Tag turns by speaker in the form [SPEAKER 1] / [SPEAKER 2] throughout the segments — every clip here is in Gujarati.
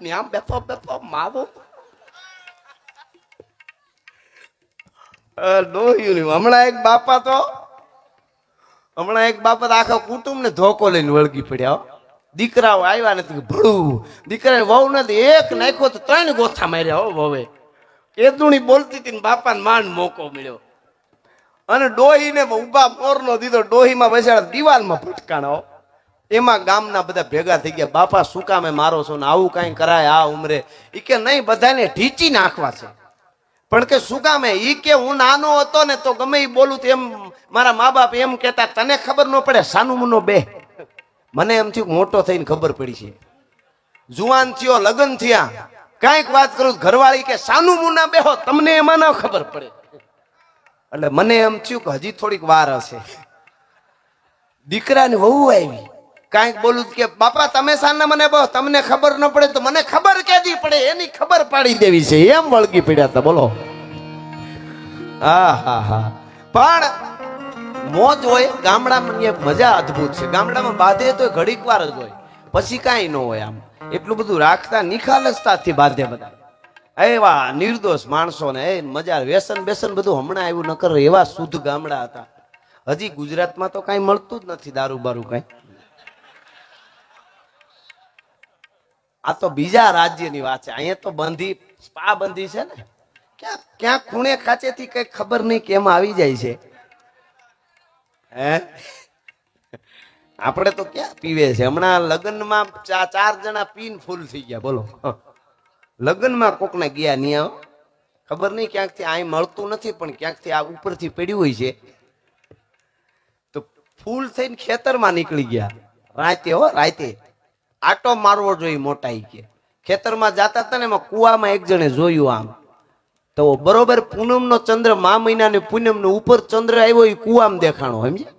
[SPEAKER 1] ને આમ બેસો માવો અ, ડોહ્યું નહીં. હમણાં એક બાપા તો હમણાં એક બાપા આખા કુટુંબ ને ધોકો લઈને વળગી પડ્યા દીકરાઓ આવ્યા નથી ભળું દીકરા વહુ નથી એક નાખ્યો તો ત્રણ ગોથા માર્યા હો વવે કેદુણી બોલતી હતી ને બાપાને માંડ મોકો મળ્યો અને ડોહીને ઊભા મોરનો દીધો ડોહીમાં બેસાડા દિવાલમાં ફટકાણો એમાં ગામના બધા ભેગા થઈ ગયા. બાપા, શું કામે મારો છો ને આવું કાંઈ કરાય આ ઉમરે? ઈ કે નહીં બધાને ઢીચી નાખવા છે. પણ કે શું કામે ઈ કે હું નાનો હતો ને તો ગમે એ બોલું તો એમ મારા મા બાપ એમ કહેતા, તને ખબર ન પડે સાનું મુનો બે. મને એમ થયું, મોટો થઈને ખબર પડી છે. જુવાન થયો, લગ્ન થયા. કાંઈક વાત કરું, ઘરવાળી કે સાનું મુના બેહો તમને એમાં ન ખબર પડે. એટલે મને એમ થયું કે હજી થોડીક વાર હશે. દીકરાની વહુ આવી. કાંઈક બોલું કે, બાપા, તમે સાના મને બહુ, તમને ખબર ન પડે તો મને ખબર કેદી પડે? એની ખબર પાડી દેવી છે. એમ વળગી પડ્યા હતા, બોલો. હા હા હા. પણ મોજ હોય, ગામડામાં એક મજા અદ્ભુત છે. ગામડામાં બાંધે તો ઘડીક વાર જ હોય. પછી કાંઈ ન હોય આમ. એટલું બધું રાખતા, નિખાલસતાથી બાંધે બધા. એવા નિર્દોષ માણસો ને એ મજા, વ્યસન બેસન બધું હમણાં આવ્યું ન કરે એવા શુદ્ધ ગામડા હતા. હજી ગુજરાતમાં તો કાંઈ મળતું જ નથી દારૂ બારૂ કાંઈ. આ તો બીજા રાજ્યની વાત છે. અહીંયા તો બંધી, સ્પા બંધી છે ને. ક્યાં ક્યાં ખૂણે ખાચેથી કઈ ખબર નહીં કેમ આવી જાય છે. હે? આપણે તો ક્યાં પીવે છે? હમણાં લગ્નમાં ચાર જણા પીન ફૂલ થઈ ગયા. બોલો. લગ્નમાં કોકને ગયા નહીં ખબર નહીં ક્યાંકથી અહીં મળતું નથી, પણ ક્યાંકથી આ ઉપરથી પડ્યું હોય છે. તો ફૂલ થઈને ખેતરમાં નીકળી ગયા. રાતે હો, રાતે. આટો મારવો જોઈએ મોટા ઈ કે. ખેતરમાં જાતા હતા ને એમાં કુવામાં એક જણે જોયું આમ. તો બરોબર પૂનમનો ચંદ્ર મા મહિનાની પૂનમનો ઉપર ચંદ્ર આવ્યો એ કુવામાં દેખાણો, સમજ્યા?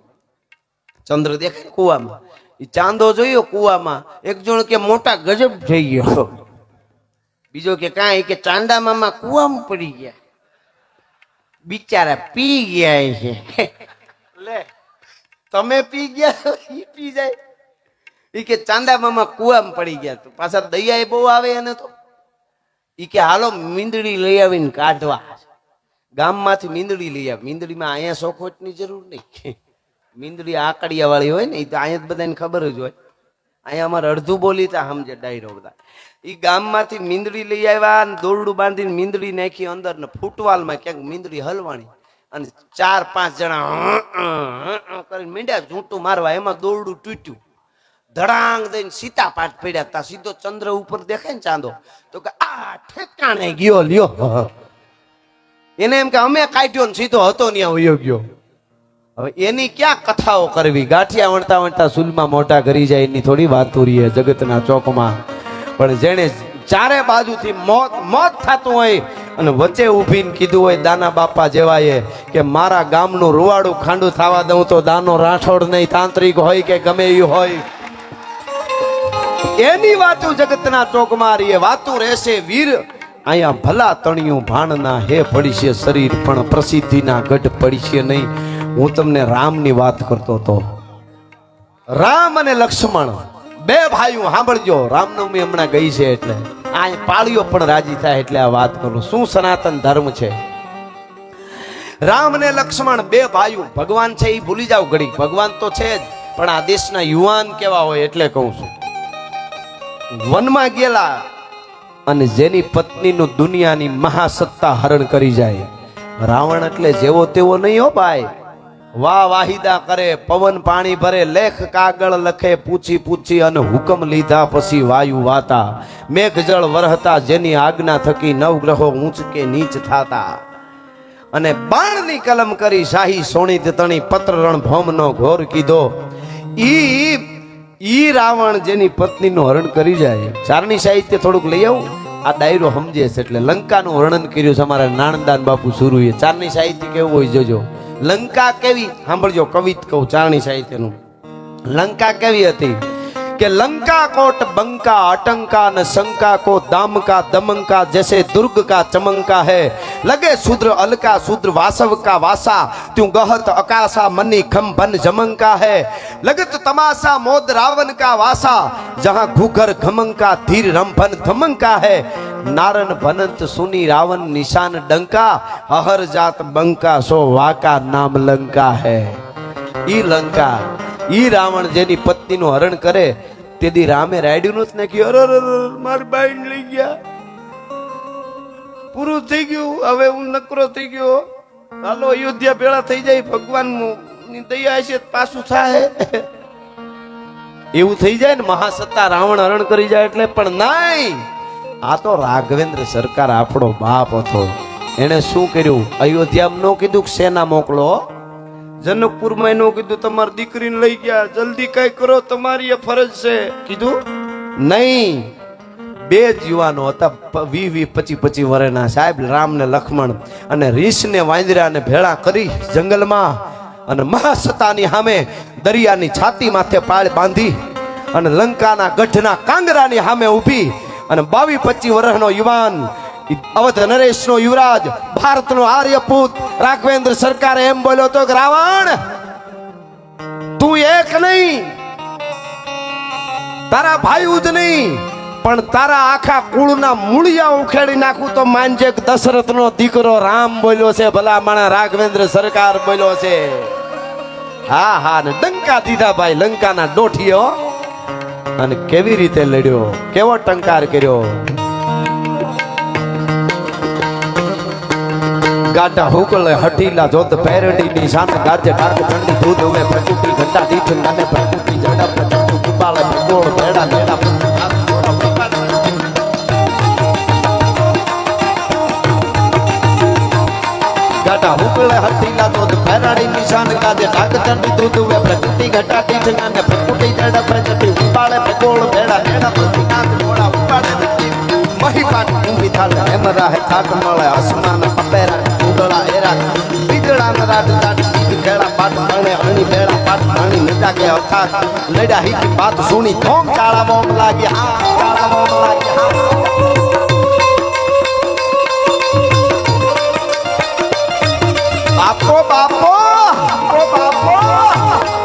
[SPEAKER 1] ચંદ્ર દેખાય કુવામાં. એ ચાંદો જોયો કુવામાં. એક જણ કે મોટા ગજબ થઈ ગયો. બીજો કે કાંઈ કે ચાંદા મામા કુવામાં પડી ગયા. બિચારા પી ગયા છે. લે, તમે પી ગયા પી જાય. ઈ કે ચાંદા મામા કુવામાં પડી ગયા તો. પાછા દયા બહુ આવે એને તો. ઈ કે હાલો મીંદડી લઈ આવીને કાઢવા. ગામમાંથી મીંદડી લઈ આવે. મીંદડીમાં અહીંયા સોખોટની જરૂર નહીં. મીંદડી આકડિયા વાળી હોય ને એ તો અહીંયા જ બધાને ખબર જ હોય. અહીંયા અમારે અડધું બોલી તા સમજે ડાયરો બધા. એ ગામમાંથી મીંદડી લઈ આવ્યા અને દોરડું બાંધીને મીંદડી નાખી અંદર ને ફૂટવાલમાં ક્યાંક મીંદડી હલવાણી. અને ચાર પાંચ જણા કરીને મીંડ્યા, ઝૂંટું મારવા. એમાં દોરડું તૂટ્યું. ધડાંગ દઈને સીતા પાઠ પડ્યા તા. સીધો ચંદ્ર ઉપર દેખાય ને ચાંદો. તો કે આ ઠેકાણે ગયો, લ્યો. એને એમ કે અમે કાઢ્યો ને સીધો હતો ને વયો ગયો. હવે એની ક્યાં કથાઓ કરવી? ગાંઠિયા વણતા વણતા સુલમાં મોટા ઘરી જાય, એની થોડી વાત રહીએ જગતના ચોકમાં. પણ જેણે ચારે બાજુથી મોત મોત થતું હોય અને વચ્ચે ઊભીને કીધું હોય, દાના બાપા જેવાએ કે મારા ગામનું રૂવાડું ખાંડું થવા દઉં તો દાનો રાઠોડ નહીં તાંત્રિક હોય કે ગમે એ હોય. એની વાતું જગતના ચોકમાં રહીએ. વાતું રહેશે વીર. અહીંયા ભલા તણિયું ભાણના હે પડી છે શરીર, પણ પ્રસિદ્ધિના ગઢ પડી છે નહીં. હું તમને રામની વાત કરતો હતો. રામ અને લક્ષ્મણ, બે ભાઈઓ, સાંભળજો. રામનવમી હમણાં ગઈ છે એટલે. આ પાળીઓ પણ રાજી થાય એટલે આ વાત કરું. શું સનાતન ધર્મ છે? રામ અને લક્ષ્મણ બે ભાઈઓ. ભગવાન છે એ ભૂલી જાવ ઘડી ભગવાન તો છે જ, પણ આ દેશના યુવાન કેવા હોય એટલે કહું છું. વનમાં ગયેલા અને જેની પત્નીનું દુનિયાની મહાસત્તા હરણ કરી જાય. રાવણ એટલે જેવો તેવો નહીં હો ભાઈ. વાહ વાહિદા કરે, પવન પાણી ભરે, લેખ કાગળ લખે, પૂછી પૂછી અને હુકમ લીધા પછી વાયુ વાતા. મેઘ જળ વરહતા, જેની આજ્ઞા થકી નવગ્રહો ઊંચ કે નીચ થાતા. અને બાણની કલમ કરી શાહી સોણી તણી પત્ર રણ ભોમનો ઘોર કીધો, ઈ ઈ રાવણ જેની પત્નીનું હરણ કરી જાય. ચારણી સાહિત્ય થોડુંક લઈ આવું. આ ડાયરો સમજે છે એટલે લંકાનું વર્ણન કર્યું છે અમારા નાણદાન બાપુ સુરુએ. ચારણી સાહિત્ય કેવું હોય જોજો. લંકા કેવી? સાંભળજો, કવિત કહું ચારણી સાહિત્યનું. લંકા કેવી હતી? કે लंका कोट बंका अटंका न शंका को दाम का दमंका जैसे दुर्ग का चमंका है लगे शूद्र अलका शूद्र वासव का वासा त्यों गहत अकाशा मनी खम बन जमंका है लगत तमाशा मोद रावण का वासा जहां घूघर घमंका धीर रंभन धमंका है नारन भनंत सुनी रावण निशान डंका हहर जात बंका सो वाका नाम लंका है ઈ લંકા ઈ રાવણ જેની પત્નીનું હરણ કરે તેથી રામે રાડ્યું નથી નાખ્યું. અરે અરે, અરે, મારી બાઈને લઈ ગયા. પૂરું થઈ ગયું હવે હું નકરો થઈ ગયો. હાલો અયોધ્યા ભેળા થઈ જાય ભગવાનની દયા હશે પાછું થાય. એવું થઈ જાય ને મહાસત્તા રાવણ હરણ કરી જાય એટલે પણ નહીં આ તો રાઘવેન્દ્ર સરકાર આપણો બાપ હતો. એણે શું કર્યું? અયોધ્યામાં નો કીધું સેના મોકલો. જનકપુરમાં એનું કીધું, તમારી દીકરીને લઈ ગયા, જલ્દી કઈ કરો, તમારી એ ફરજ છે. કીધું, નહીં, બે જ યુવાનો હતા વી વી, પચી પચી વર્ષના સાહેબ રામ ને લક્ષ્મણ અને રીસ ને વાંદરાને ભેળા કરી જંગલમાં અને મહાસતાની સામે દરિયાની છાતી માથે પાળ બાંધી અને લંકાના ગઢના કાંગરાની સામે ઊભી અને બાવી પચી વર્ષનો યુવાન અવધ નરેશનો યુવરાજ, ભારતનો આર્યપુત, રાઘવેન્દ્ર સરકારે એમ બોલ્યો તો રાવણ, તું એક નહીં, તારા ભાઈ જ નહીં, પણ તારા આખા કુળના મૂળિયા ઉખેડી નાખું તો માનજે દશરથનો દીકરો રામ બોલ્યો છે, ભલા માણા રાઘવેન્દ્ર સરકાર બોલ્યો છે. હા હા, ને ડંકા દીધા ભાઈ, લંકાના ડોઠીઓ. અને કેવી રીતે લડ્યો? કેવો ટંકાર કર્યો? ગાઢા હુકલે હઠીલા જોત પેરડી ની શાન ગાજે ડાક ઠંડી દૂધ ઉમે પ્રકૃતિ ઘટા દીઠ નાને પ્રકૃતિ જડા પ્રકૃતિ કુપાલે ભગોળ ભેડા ભેડા ગાડા હુકલે હઠીલા જોત પેરડી ની શાન ગાજે ડાક ઠંડી દૂધ ઉમે પ્રકૃતિ ઘટા દીઠ નાને પ્રકૃતિ જડા પ્રકૃતિ કુપાલે ભગોળ ભેડા ભેડા પ્રકૃતિ નાક ઘોડા ઉપાડે મહી પાટ ઊંભી થાળ એમ રાહે થાક મળે અસમાન અપેરા ઉદળા હેરા બીજળા ના રાત રાત બીજ ભેળા પાટ ભણે અણી ભેળા પાત ભણી નજા કે અથાક લડ્યા હીકી પાત સુણી, ધોમ કાળા મોમ લાગી, હા, કાળા મોમ લાગી, હા. બાપો બાપો બાપો બાપો.